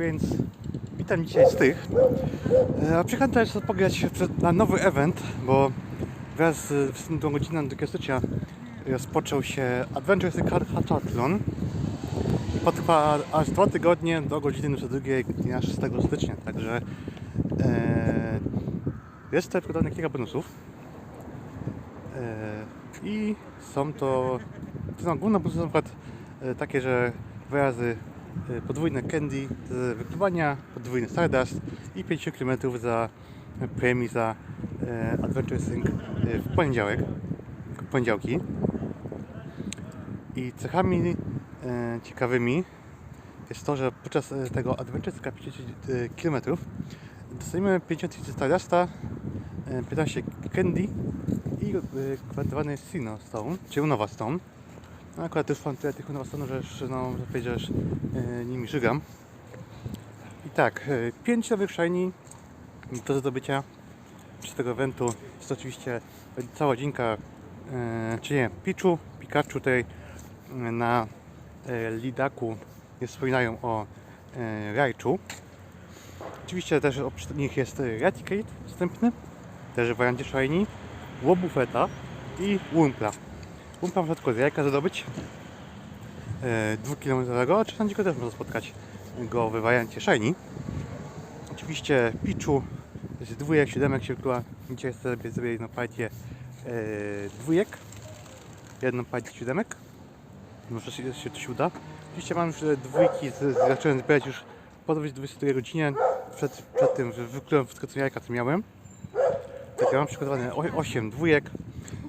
więc witam dzisiaj z tych. E, A przyjechałem też przed- na nowy event, bo wraz z wstępną godziną 2 stycznia rozpoczął się Adventure Car Hackathon. I potrwa aż dwa tygodnie do godziny 22 dnia 6 stycznia, także e, jest tutaj przygotowane kilka bonusów. E, I są to, to są główne bonusy na przykład e, takie, że wyrazy e, podwójne candy z wykluwania, podwójny Stardust i 5 km za premii za e, Adventure Sync w poniedziałek, w poniedziałki. I cechami ciekawymi jest to, że podczas tego Adventure Sync 5 km dostajemy 50 tysięcy Stardusta, e, 15 candy i gwarantowany Sino Stone, czy Unowa Stone. No akurat już mam tyle tych Stone, że już, no, że że już e, nimi żygam. I tak, 5 nowych shiny do zdobycia z tego eventu. Jest to oczywiście cała dzinka, e, czy nie, Pichu, Pikachu tutaj e, na e, Lidaku nie wspominają o e, Raichu. Oczywiście też oprócz nich jest e, Raticate wstępny, też w wariancie Shiny, Łobufeta i Wimpla. Wimpla można tylko z jajka zdobyć e, dwukilometrowego, a czasami też można spotkać go w wariancie Shiny. Oczywiście Pichu z dwójek, siódemek się wykluła. Dzisiaj sobie zrobię jedną partię e, dwójek, jedną partię siódemek. Może się, się coś uda. Oczywiście mam już dwójki, z, z, zacząłem zbierać już po 22 godzinie. Przed, przed tym wyklułem wszystko co jajka co miałem. Tak, ja mam przygotowane 8 dwójek.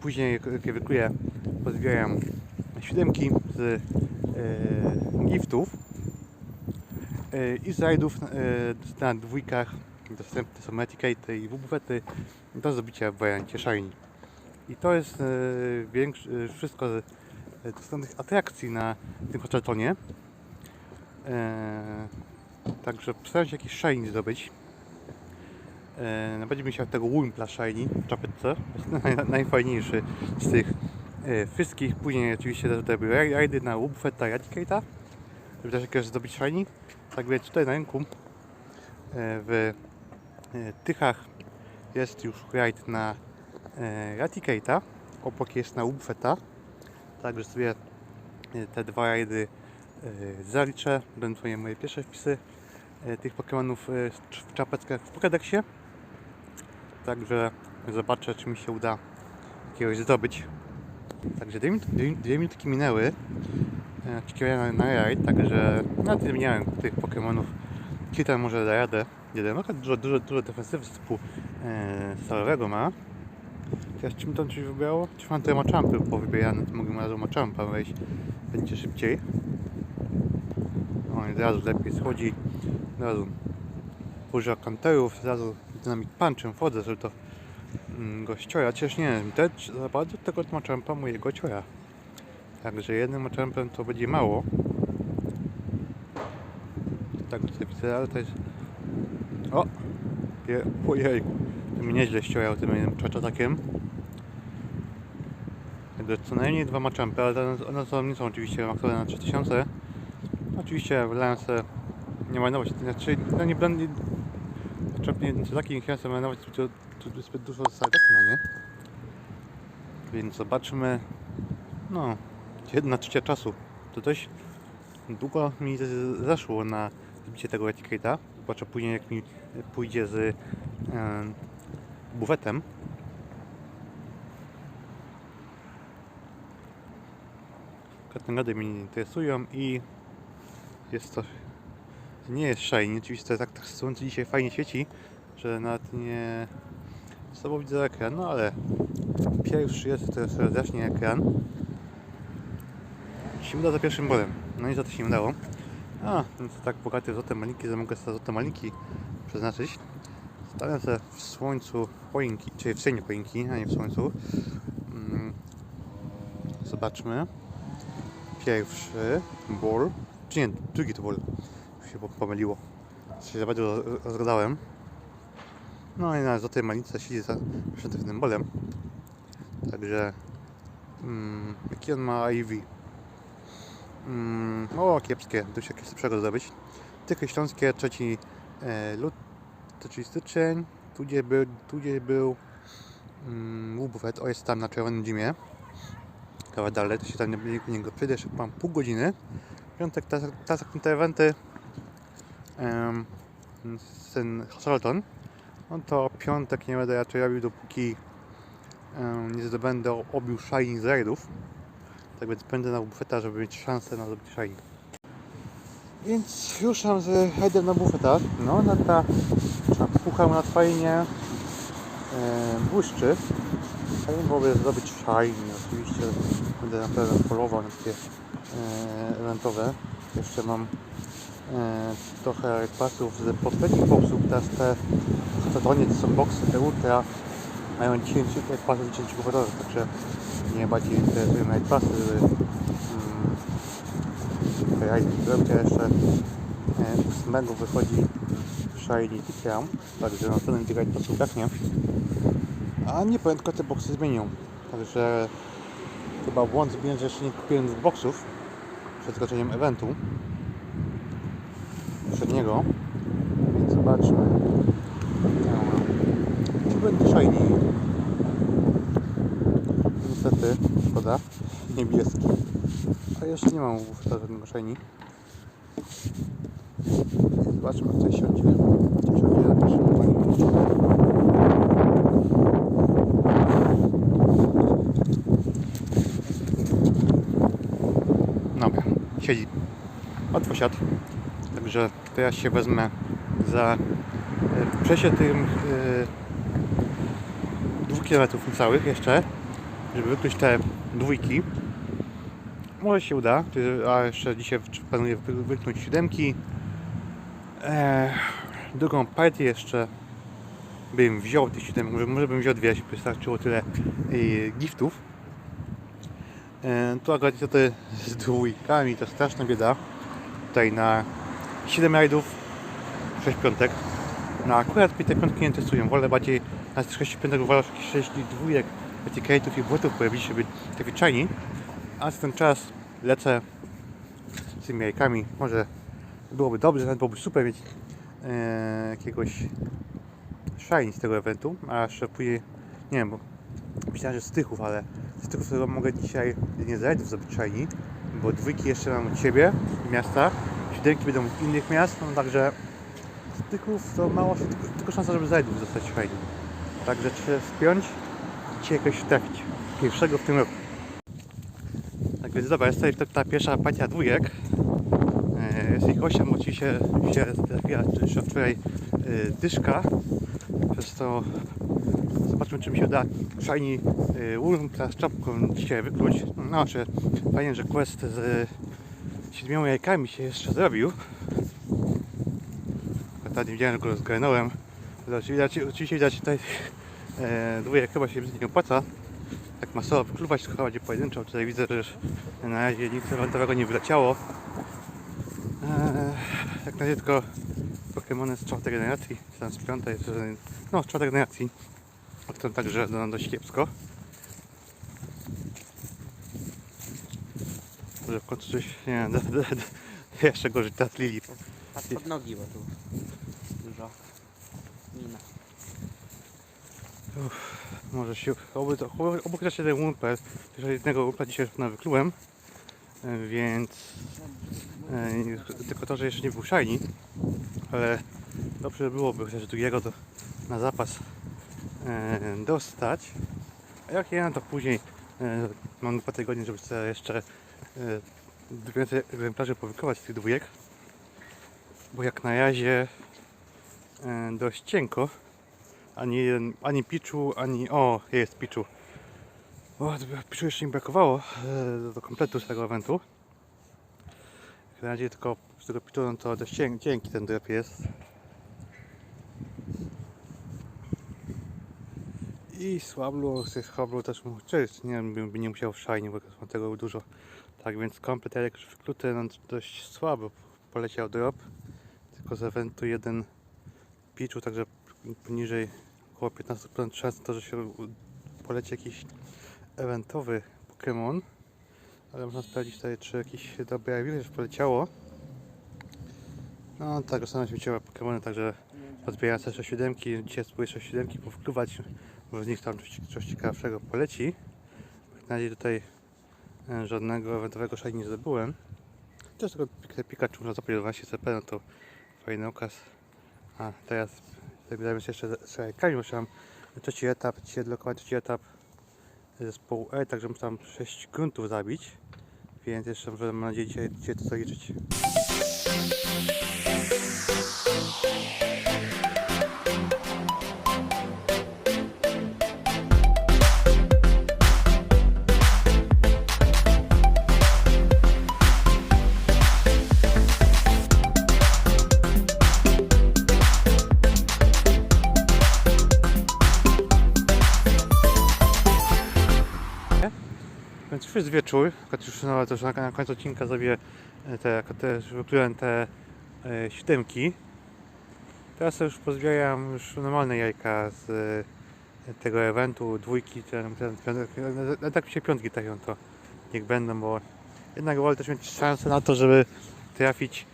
Później wykluję, pozbieram siódemki z e, giftów. E, I z rajdów e, na dwójkach dostępne są etykiety i wubufety do zdobycia w wariancie shiny. I to jest większy, wszystko z dostępnych atrakcji na tym hackathonie. E, także postaram się jakiś shiny zdobyć. Będzie mi się tego Wimpla shiny w czapeczce. Jest naj, najfajniejszy z tych e, wszystkich. Później oczywiście też tutaj były raj- rajdy na i etykieta, żeby też jakieś zdobyć shiny. Tak więc tutaj na rynku e, w e, Tychach jest już rajd na e, Raticate'a, obok jest na Ubfeta. Także sobie te dwa rajdy zaliczę. Będą to moje pierwsze wpisy tych Pokémonów w czapeczkach w Pokédexie. Także zobaczę, czy mi się uda jakiegoś zdobyć. Także dwie, dwie, dwie minutki minęły. E, Oczekiwania na, na rajd, także nawet nie miałem tych Pokémonów. Kilka może da radę. Jeden no, dużo, dużo, dużo defensywy typu e, stalowego ma. Teraz czym tam coś wybrało? Czy mam tutaj machampy powybierane, to mogę od razu machampa wejść. Będzie szybciej. O, i od razu lepiej schodzi. Od razu używa kanterów, od razu punchem wchodzę, żeby to mm, go ściora. Chociaż nie, też za bardzo tego machampa mojego ciora. Także jednym machampem to będzie mało. Tak tutaj widzę, ale to jest... O! Je, ojej, to mi nieźle ściorał tym jednym czaczatakiem. Także co najmniej dwa machampy, ale one- są, nie są oczywiście maksowe na 3000. Oczywiście Lance nie ma nować, znaczy no nie będę znaczy nie nie sobie marnować tu, tu, tu zbyt dużo sargasu na nie. Więc zobaczmy. No, jedna trzecia czasu. To dość długo mi z- zeszło na zbicie tego etykieta. Zobaczę później jak mi pójdzie z e, buwetem. Katangady mnie nie interesują i jest to nie jest shiny, oczywiście tak, tak słońce dzisiaj fajnie świeci, że nawet nie sobą widzę ekran, no ale pierwszy jest teraz zacznie ekran. Się uda za pierwszym bolem, no i za to się udało. A, no to tak bogaty złote maliki, że mogę sobie złote maliki przeznaczyć. Stawiam sobie w słońcu choinki, czyli w cieniu choinki, a nie w słońcu. Mm. zobaczmy. Pierwszy ball, czy nie, drugi to ball się po- pomyliło. Się za bardzo roz- rozgadałem. No i na złotej malice siedzi za przetrwnym bolem. Także mm, jaki on ma IV? Mm, o, kiepskie, dość jakieś lepszego zdobyć. Tychy Śląskie, 3 e, lut, 3 styczeń, tu gdzie był, tu gdzie był mm, o jest tam na czerwonym zimie. Kawałek dalej, to się tam do niego przyjdę, jeszcze mam pół godziny. Piątek te, te zamknięte eventy, em, ten Charlton, no to piątek nie będę raczej robił dopóki nie zdobędę obił shiny z raidów. Tak więc będę na bufeta, żeby mieć szansę na zdobycie shiny. Więc ruszam z raidem na bufeta. No, na ta pucham na fajnie błyszczy. Fajnie byłoby zdobyć shiny. Oczywiście będę na pewno polował na takie e, eventowe. Jeszcze mam trochę pasów z poprzednich boxów. Teraz te setonie to są boxy, te ultra mają 10 pasów 10 gotowych, także mnie bardziej interesują nawet pasy, żeby mm, rajdy zrobić, a jeszcze e, z mego wychodzi Shiny Tikram, także na ten tych rajd pasów braknie. A nie prędko te boxy zmienią, także chyba błąd zmienić, że jeszcze nie kupiłem dwóch boxów przed skoczeniem eventu przedniego, więc zobaczmy. Shiny? Niestety, szkoda. Niebieski. A jeszcze nie mam wówczas żadnego shiny. Zobaczmy, coś siądzie. Coś siądzie na pierwszym. Dobra, siedzi. Łatwo siadł. Także teraz się wezmę za e, przejście tym e, kilometrów niecałych jeszcze, żeby wykluć te dwójki. Może się uda, a jeszcze dzisiaj planuję wy- wykluć siódemki. E, drugą partię jeszcze bym wziął tych siódemek, może, może bym wziął dwie, jeśli wystarczyło tyle e, giftów. Tu akurat niestety z dwójkami to straszna bieda. Tutaj na 7 rajdów, 6 piątek. No akurat te piątki nie interesują. Wolę bardziej na tych 6 piątek wolę jakieś 6 dwójek, etykietów i błotów pojawić się, takie shiny. A z ten czas lecę z tymi jajkami. Może byłoby dobrze, nawet byłoby super mieć e, jakiegoś shiny z tego eventu, a jeszcze później, nie wiem, bo myślałem, że z tychów, ale z tychów to mogę dzisiaj nie z rajdów zrobić shiny, bo dwójki jeszcze mam od siebie, miasta, siódemki będą z innych miast, no także z tychów to mało, tylko, tylko szansa, żeby z rajdów zostać shiny. Także trzeba spiąć i dzisiaj jakoś trafić. Pierwszego w tym roku. Tak więc dobra, jest tutaj ta, pierwsza partia dwójek. Jest ich 8, oczywiście się trafiła jeszcze wczoraj e, dyszka. Przez to zobaczmy czy mi się uda shiny Wurmka z czapką dzisiaj wykluć. No czy fajnie, że quest z siedmioma jajkami się jeszcze zrobił. Nie widziałem, go zgarnąłem. Widać, oczywiście widać tutaj e, dwójek chyba się nie opłaca. Tak masowo wykluwać, chyba będzie pojedynczo. Tutaj widzę, że już na razie nic eventowego nie wyleciało. Eee, jak na razie tylko Pokémony z czwartej generacji, tam z piątej, no z czwartej generacji. Potem także no, dość kiepsko. Może w końcu coś, nie d, d, d, jeszcze gorzej teraz Lili. Patrz pod nogi, bo tu dużo mina. Może się, oby to, oby, oby chociaż jeden jeszcze jednego Wumpa dzisiaj na wyklułem, E, więc e, tylko to, że jeszcze nie był shiny, ale dobrze byłoby chociaż drugiego do, na zapas e, dostać. A jak nie, to później e, mam dwa tygodnie, żeby sobie jeszcze e, więcej egzemplarzy powykrywać z tych dwójek, bo jak na razie e, dość cienko ani jeden, ani Piczu, ani... O, jest Piczu. O, Piczu jeszcze mi brakowało e, do kompletu z tego eventu. Jak na razie tylko z tego Picchu no to dość cienki, ten drep jest. I Swablu, z też mu, czy nie wiem, by, nie musiał w shine, bo są tego dużo. Tak więc komplet jak już wykluty, no dość słabo poleciał drop. Tylko z eventu jeden Picchu, także poniżej około 15% szans to, że się poleci jakiś eventowy Pokémon. Ale można sprawdzić tutaj, czy jakiś dobry już poleciało. No tak, ostatnio widziała Pokemony, także podbieram sobie 6-7. Dzisiaj spróbuję 6-7 powkluwać, bo z nich tam coś, coś ciekawszego poleci. Na razie tutaj e, żadnego eventowego shiny nie zdobyłem. Też tego Pik- Pikachu można zapowiedzieć 12 CP, no to fajny okaz. A teraz zabieramy się jeszcze z bo mam trzeci etap, dzisiaj trzeci etap zespołu E, także tam 6 gruntów zabić. Więc jeszcze mam nadzieję dzisiaj, dzisiaj to zaliczyć. Więc już jest wieczór, już no, też na, na końcu odcinka zrobię e, te, jako też wyplułem te e, siódemki. Teraz już pozbieram już normalne jajka z e, tego eventu, dwójki, ten, ten, tak mi się piątki trafią, to niech będą, bo jednak wolę też mieć szansę na to, żeby trafić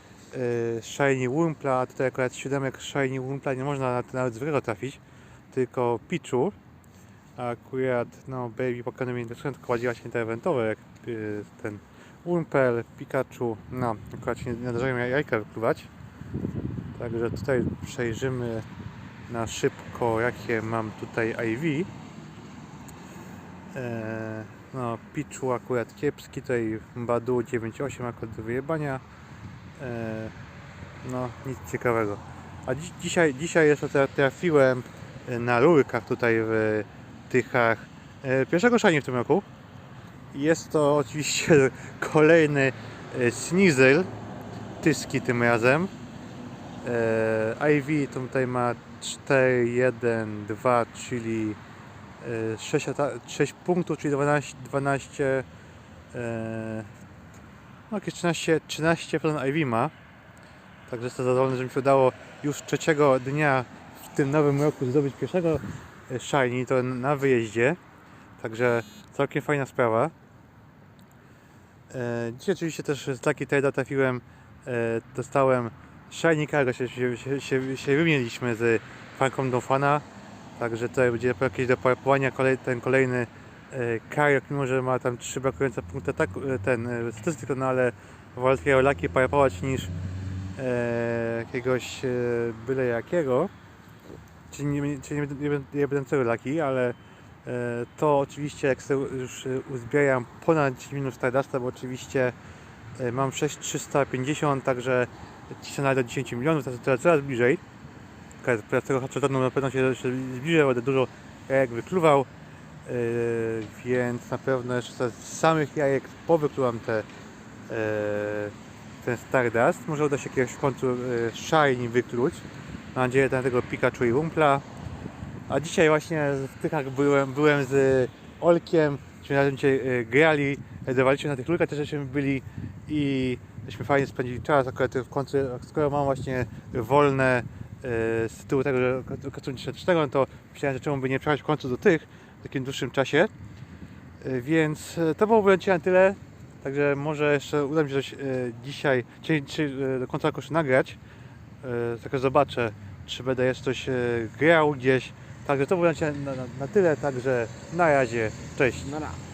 e, Shiny Wumpla, a tutaj akurat siódemek Shiny Wumpla nie można nawet, nawet zwykłego trafić, tylko Pichu. Akurat no Baby Pokémon mi interesują, tylko bardziej właśnie te eventowe, jak y, ten Wimpel, Pikachu, no akurat się nie nadarzają jaj- jajka wypływać. Także tutaj przejrzymy na szybko jakie mam tutaj IV. Eee, no Pichu akurat kiepski, tutaj Badu 9.8 akurat do wyjebania. Eee, no nic ciekawego. A dzi- dzisiaj, dzisiaj jeszcze tra- trafiłem na rurkach tutaj w Tychach e, pierwszego szani w tym roku. Jest to oczywiście kolejny e, Sneasel, Tyski tym razem. E, IV tutaj ma 4, 1, 2, czyli e, 6, ata- 6 punktów, czyli 12, 12 e, no jakieś 13, 13% IV ma. Także jestem zadowolony, że mi się udało już trzeciego dnia w tym nowym roku zdobyć pierwszego Shiny, to na wyjeździe. Także całkiem fajna sprawa. E, dzisiaj oczywiście też z Lucky Trade'a trafiłem, e, dostałem Shiny Cargo, się, się, się, się, wymieniliśmy z Franką Donfana. Także tutaj będzie jakieś do połapowania kolej, ten kolejny e, Cargo, mimo że ma tam trzy brakujące punkty ataku, e, ten e, statystyk, no ale wolę takiego Lucky połapować niż e, jakiegoś e, byle jakiego. Czyli nie, czyli nie, nie, będę- nie będę cały Lucky, ale e, to oczywiście jak sobie już e, uzbieram ponad 10 minut Stardusta, bo oczywiście e, mam 6350, także cisnę do 10 milionów, to coraz, coraz bliżej. Teraz tego haczotonu na pewno się, się zbliżę, będę dużo jajek wykluwał, więc na pewno jeszcze z samych jajek powykluwam te, ten Stardust. Może uda się jakiegoś w końcu Shiny wykluć. Mam nadzieję na tego Pikachu i Wumpla. A dzisiaj właśnie w Tychach byłem, byłem z Olkiem, myśmy razem dzisiaj e, grali, dawaliśmy na tych lukach też żeśmy byli i żeśmy fajnie spędzili czas, akurat w końcu, skoro mam właśnie wolne e, z tytułu tego, że końcu 4, no to myślałem, że czemu by nie przejść w końcu do tych w takim dłuższym czasie. E, Więc to byłoby na tyle. Także może jeszcze uda mi się coś dzisiaj, czy, czy do końca jeszcze nagrać. Tylko zobaczę, czy będę jeszcze coś e, grał gdzieś. Także to było na, na, na, tyle, także na razie, cześć. No na.